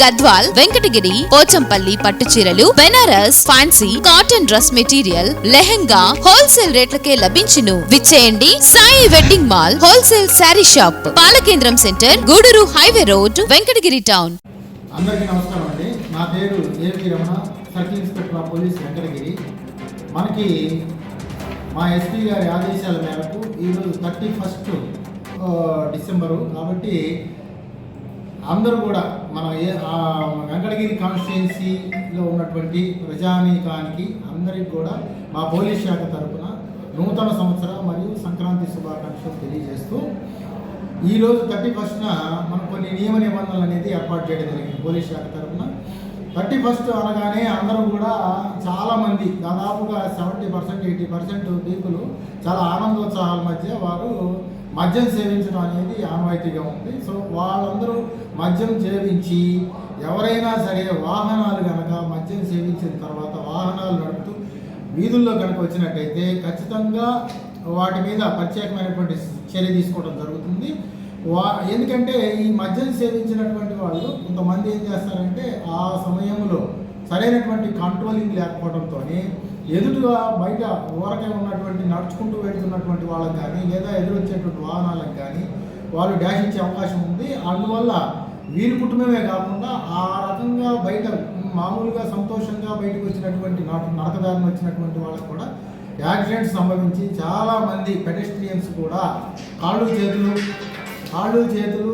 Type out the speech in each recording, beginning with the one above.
గద్వాల్ వెంకటగిరి పోచంపల్లి పట్టు చీరలు Banaras fancy cotton dress material lehenga wholesale రేట్లకే లభించును. విచ్చేయండి Sai wedding mall wholesale saree shop. పాలకేంద్రం centre Gudur highway road Venkatagiri town. అందరికీ నమస్కారం అండి. నా పేరు A V Ramana circle inspector of police Venkatagiri. మనకి మా ఎస్పీ గారి ఆదేశాల మేరకు ఈరోజు థర్టీ ఫస్ట్ డిసెంబరు. కాబట్టి అందరూ కూడా మన ఏ వెంకటగిరి కాన్స్టిట్యున్సీలో ఉన్నటువంటి ప్రజానీకానికి అందరికి కూడా మా పోలీస్ శాఖ తరపున నూతన సంవత్సర మరియు సంక్రాంతి శుభాకాంక్షలు తెలియజేస్తూ ఈరోజు థర్టీ ఫస్ట్న మనం కొన్ని నియమ నిబంధనలు అనేది ఏర్పాటు చేయడం జరిగింది పోలీస్ శాఖ తరఫున థర్టీ ఫస్ట్ అనగానే అందరూ కూడా చాలామంది దాదాపుగా seventy percent eighty percent people చాలా ఆనందోత్సాహాల మధ్య వారు మద్యం సేవించడం అనేది ఆనవాయితీగా ఉంది. సో వాళ్ళందరూ మద్యం సేవించి ఎవరైనా సరే వాహనాలు కనుక మద్యం సేవించిన తర్వాత వాహనాలు నడుపుతూ వీధుల్లో కనుక వచ్చినట్టయితే ఖచ్చితంగా వాటి మీద ప్రత్యేకమైనటువంటి చర్య తీసుకోవడం జరుగుతుంది. వా ఎందుకంటే ఈ మద్యం సేవించినటువంటి వాళ్ళు కొంతమంది ఏం చేస్తారంటే ఆ సమయంలో సరైనటువంటి కంట్రోలింగ్ లేకపోవడంతో ఎదురుగా బయట ఊరకే ఉన్నటువంటి నడుచుకుంటూ వెళ్తున్నటువంటి వాళ్ళకి కానీ లేదా ఎదురొచ్చేటువంటి వాహనాలకు కానీ వాళ్ళు డాష్ ఇచ్చే అవకాశం ఉంది. అందువల్ల వీరి కుటుంబమే కాకుండా ఆ రకంగా బయట మామూలుగా సంతోషంగా బయటకు వచ్చినటువంటి నడ- నడకదారిని వచ్చినటువంటి వాళ్ళకు కూడా యాక్సిడెంట్స్ సంభవించి చాలామంది పెడెస్ట్రియన్స్ కూడా కాళ్ళు చేతులు కాళ్ళు చేతులు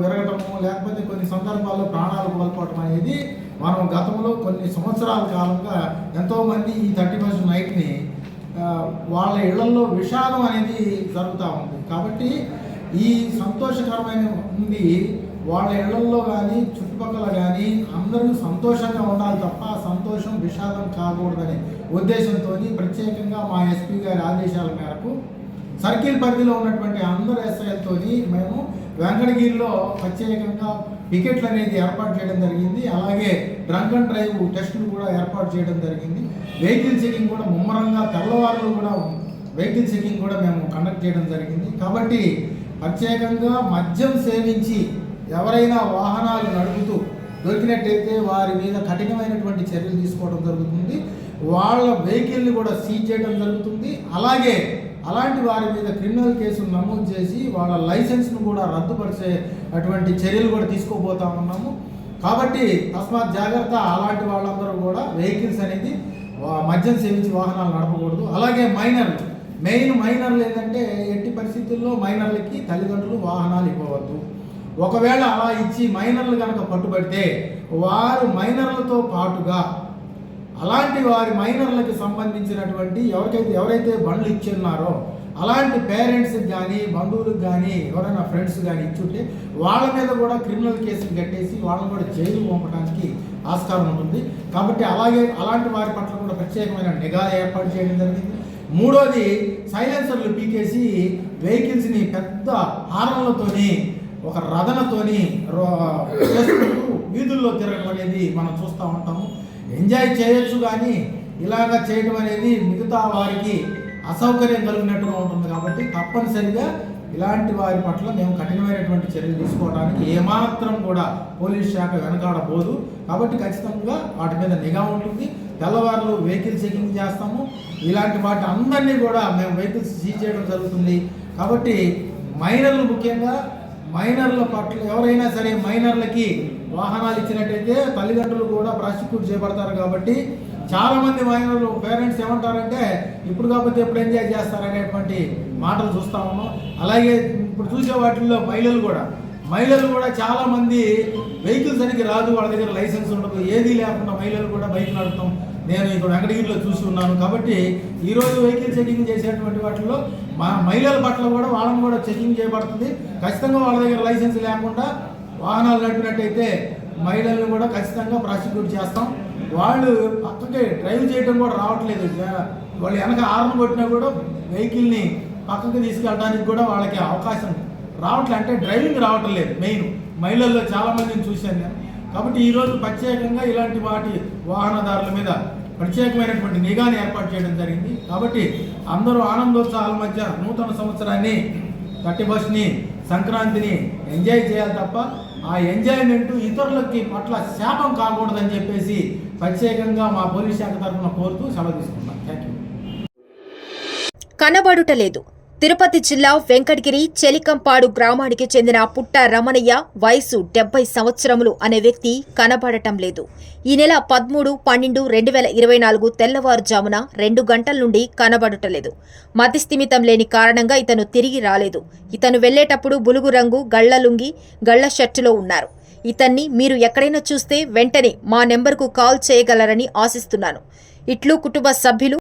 విరగటము లేకపోతే కొన్ని సందర్భాల్లో ప్రాణాలు కోల్పోవటం అనేది మనం గతంలో కొన్ని సంవత్సరాల కాలంగా ఎంతోమంది ఈ థర్టీ ఫస్ట్ నైట్ని వాళ్ళ ఇళ్ళలో విషాదం అనేది జరుగుతూ ఉంది. కాబట్టి ఈ సంతోషకరమైన ఉంది వాళ్ళ ఇళ్ళలో కానీ చుట్టుపక్కల కానీ అందరూ సంతోషంగా ఉండాలి తప్ప సంతోషం విషాదం కాకూడదనే ఉద్దేశంతో ప్రత్యేకంగా మా ఎస్పీ గారి ఆదేశాల మేరకు సర్కిల్ పరిధిలో ఉన్నటువంటి అందరు ఎస్ఐలతో మేము వెంకటగిరిలో ప్రత్యేకంగా పికెట్లు అనేది ఏర్పాటు చేయడం జరిగింది. అలాగే డ్రంక్ అండ్ డ్రైవ్ టెస్టులు కూడా ఏర్పాటు చేయడం జరిగింది. వెహికల్ చెకింగ్ కూడా ముమ్మరంగా తెల్లవారులు కూడా వెహికల్ చెకింగ్ కూడా మేము కండక్ట్ చేయడం జరిగింది. కాబట్టి ప్రత్యేకంగా మద్యం సేవించి ఎవరైనా వాహనాలు నడుపుతూ దొరికినట్టయితే వారి మీద కఠినమైనటువంటి చర్యలు తీసుకోవడం జరుగుతుంది. వాళ్ళ వెహికల్ని కూడా సీజ్ చేయడం జరుగుతుంది. అలాగే అలాంటి వారి మీద క్రిమినల్ కేసులు నమోదు చేసి వాళ్ళ లైసెన్స్ను కూడా రద్దుపరిచే అటువంటి చర్యలు కూడా తీసుకోబోతా ఉన్నాము. కాబట్టి తస్మాత్ జాగ్రత్త అలాంటి వాళ్ళందరూ కూడా వెహికల్స్ అనేది మద్యం సేవించి వాహనాలు నడపకూడదు. అలాగే మైనర్లు. మెయిన్ మైనర్లు ఏంటంటే ఎట్టి పరిస్థితుల్లో మైనర్లకి తల్లిదండ్రులు వాహనాలు ఇవ్వవద్దు. ఒకవేళ అలా ఇచ్చి మైనర్లు కనుక పట్టుబడితే వారు మైనర్లతో పాటుగా అలాంటి వారి మైనర్లకు సంబంధించినటువంటి ఎవరికైతే ఎవరైతే బండ్లు ఇచ్చున్నారో అలాంటి పేరెంట్స్కి కానీ బంధువులకు కానీ ఎవరైనా ఫ్రెండ్స్ కానీ ఇచ్చుంటే వాళ్ళ మీద కూడా క్రిమినల్ కేసులు కట్టేసి వాళ్ళని కూడా జైలు పంపడానికి ఆస్కారం ఉంటుంది. కాబట్టి అలాగే అలాంటి వారి పట్ల కూడా ప్రత్యేకమైన నిఘా ఏర్పాటు చేయడం జరిగింది. మూడోది సైలెన్సర్లు పీకేసి వెహికల్స్ని పెద్ద హారంలతోని ఒక రథనతోని వీధుల్లో తిరగడం అనేది మనం చూస్తూ ఉంటాము. ఎంజాయ్ చేయొచ్చు కానీ ఇలాగా చేయడం అనేది మిగతా వారికి అసౌకర్యం కలిగినట్టుగా ఉంటుంది కాబట్టి తప్పనిసరిగా ఇలాంటి వారి పట్ల మేము కఠినమైనటువంటి చర్యలు తీసుకోవడానికి ఏమాత్రం కూడా పోలీస్ శాఖ వెనకాడబోదు. కాబట్టి ఖచ్చితంగా వాటి మీద నిఘా ఉంటుంది. తెల్లవారులు వెహికల్ చెకింగ్ చేస్తాము. ఇలాంటి వాటి అందరినీ కూడా మేము వెహికల్స్ సీజ్ చేయడం జరుగుతుంది. కాబట్టి మైనర్లు ముఖ్యంగా మైనర్ల పట్ల ఎవరైనా సరే మైనర్లకి వాహనాలు ఇచ్చినట్టయితే తల్లిదండ్రులు కూడా ప్రాసిక్యూట్ చేయబడతారు కాబట్టి చాలా మంది మైనర్లు పేరెంట్స్ ఏమంటారంటే ఇప్పుడు కాకపోతే ఎప్పుడు ఎంజాయ్ చేస్తారనేటువంటి మాటలు చూస్తా ఉన్నాం. అలాగే ఇప్పుడు చూసే వాటిల్లో మహిళలు కూడా మహిళలు కూడా చాలా మంది వెహికల్ సరిగ్గా రాదు వాళ్ళ దగ్గర లైసెన్స్ ఉండదు ఏదీ లేకుండా మహిళలు కూడా బైక్ నడుపుతాం. నేను ఇక్కడ వెంకటగిరిలో చూసి ఉన్నాను కాబట్టి ఈరోజు వెహికల్ చెకింగ్ చేసేటువంటి వాటిల్లో మా మహిళల పట్ల కూడా వాళ్ళని కూడా చెకింగ్ చేయబడుతుంది. ఖచ్చితంగా వాళ్ళ దగ్గర లైసెన్స్ లేకుండా వాహనాలు నడిపినట్టయితే మహిళలను కూడా ఖచ్చితంగా ప్రాసిక్యూట్ చేస్తాం. వాళ్ళు పక్కకి డ్రైవ్ చేయడం కూడా రావట్లేదు. వాళ్ళు వెనక హార్న్ కొట్టినా కూడా వెహికల్ని పక్కకి తీసుకెళ్ళడానికి కూడా వాళ్ళకి అవకాశం రావట్లే అంటే డ్రైవింగ్ రావటం లేదు మెయిన్ మహిళల్లో చాలా మందిని చూశాను నేను. కాబట్టి ఈరోజు ప్రత్యేకంగా ఇలాంటి వాటి వాహనదారుల మీద ప్రత్యేకమైనటువంటి నిఘాని ఏర్పాటు చేయడం జరిగింది. కాబట్టి అందరూ ఆనందోత్సాహాల మధ్య నూతన సంవత్సరాన్ని థర్టీ ఫస్ట్ని సంక్రాంతిని ఎంజాయ్ చేయాలి తప్ప ఆ ఎంజాయ్మెంట్ ఇతరులకి పట్ల శాపం కాకూడదని చెప్పేసి ప్రత్యేకంగా మా పోలీస్ శాఖ తరఫున కోరుతూ సెలవు తీసుకుంటాం థ్యాంక్ యూ కనబడుటలేదు. తిరుపతి జిల్లా వెంకటగిరి చెలికంపాడు గ్రామానికి చెందిన పుట్ట రమణయ్య వయసు డెబ్బై సంవత్సరములు అనే వ్యక్తి కనబడటం లేదు. ఈ నెల పదమూడు పన్నెండు రెండు వేల ఇరవై నాలుగు తెల్లవారుజామున రెండు గంటల నుండి కనబడటలేదు. మతిస్థిమితం లేని కారణంగా ఇతను తిరిగి రాలేదు. ఇతను వెళ్ళేటప్పుడు బులుగు రంగు గళ్ళలుంగి గళ్ళ షర్టులో ఉన్నారు. ఇతన్ని మీరు ఎక్కడైనా చూస్తే వెంటనే మా నెంబర్కు కాల్ చేయగలరని ఆశిస్తున్నాను. ఇట్లు కుటుంబ సభ్యులు